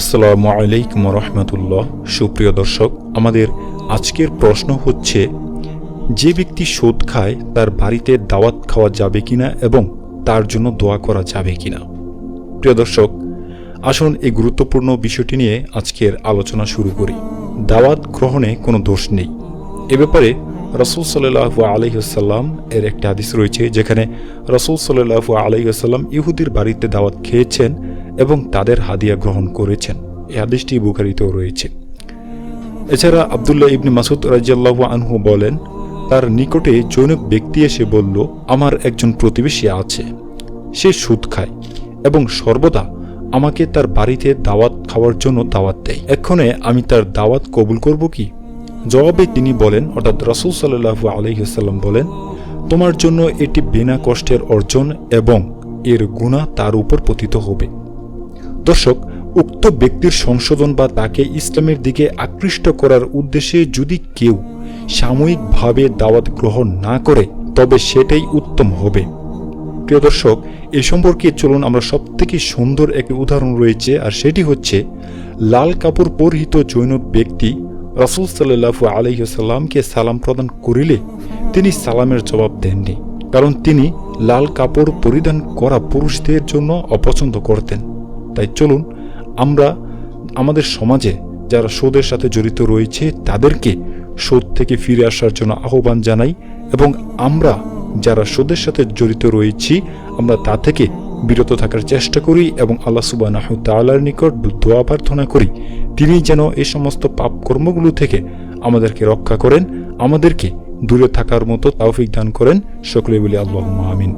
আসসালামু আলাইকুম রহমতুল্লাহ। সুপ্রিয় দর্শক, আমাদের আজকের প্রশ্ন হচ্ছে, যে ব্যক্তি সুদ খায়, তার বাড়িতে দাওয়াত খাওয়া যাবে কিনা এবং তার জন্য দোয়া করা যাবে কিনা? প্রিয় দর্শক, আসুন এই গুরুত্বপূর্ণ বিষয়টি নিয়ে আজকের আলোচনা শুরু করি। দাওয়াত গ্রহণে কোনো দোষ নেই। এ ব্যাপারে রসুল সাল্লাহু আলহিহাল্লাম এর একটি হাদিস রয়েছে, যেখানে রসুল সাল্লাহু আলহিহাল্লাম ইহুদির বাড়িতে দাওয়াত খেয়েছেন এবং তাদের হাদিয়া গ্রহণ করেছেন। এই হাদিসটি বুখারিতেও রয়েছে। এছাড়া আবদুল্লাহ ইবনে মাসুদ রাজিয়াল্লাহ আনহু বলেন, তার নিকটে জৈনক ব্যক্তি এসে বলল, আমার একজন প্রতিবেশী আছে। সে সুদ খায় এবং সর্বদা আমাকে তার বাড়িতে দাওয়াত খাওয়ার জন্য দাওয়াত দেয়। এক্ষণে আমি তার দাওয়াত কবুল করব কি? জবাবে তিনি বলেন, অর্থাৎ রসুল সাল্লাহু আলহিহাল্লাম বলেন, তোমার জন্য এটি বিনা কষ্টের অর্জন এবং এর গুণা তার উপর পতিত হবে। দর্শক, উক্ত ব্যক্তির সংশোধন বা তাকে ইসলামের দিকে আকৃষ্ট করার উদ্দেশ্যে যদি কেউ সাময়িকভাবে দাওয়াত গ্রহণ না করে, তবে সেটাই উত্তম হবে। প্রিয় দর্শক, এ সম্পর্কে চলুন আমরা সবথেকে সুন্দর একটি উদাহরণ রয়েছে, আর সেটি হচ্ছে, লাল কাপড় পরিহিত জৈন ব্যক্তি রসুল সাল্লাহু আলহিসাল্লামকে সালাম প্রদান করিলে তিনি সালামের জবাব দেননি, কারণ তিনি লাল কাপড় পরিধান করা পুরুষদের জন্য অপছন্দ করতেন। তাই চলুন আমরা আমাদের সমাজে যারা সুদের সাথে জড়িত রয়েছে, তাদেরকে সুদ থেকে ফিরে আসার জন্য আহ্বান জানাই এবং আমরা যারা সুদের সাথে জড়িত রয়েছি, আমরা তা থেকে বিরত থাকার চেষ্টা করি এবং আল্লাহ সুবাহ তালার নিকট দোয়া প্রার্থনা করি। তিনি যেন এই সমস্ত পাপ কর্মগুলো থেকে আমাদেরকে রক্ষা করেন, আমাদেরকে দূরে থাকার মতো তাওফিক দান করেন। সকলে বলি আল্লাহ আমিন।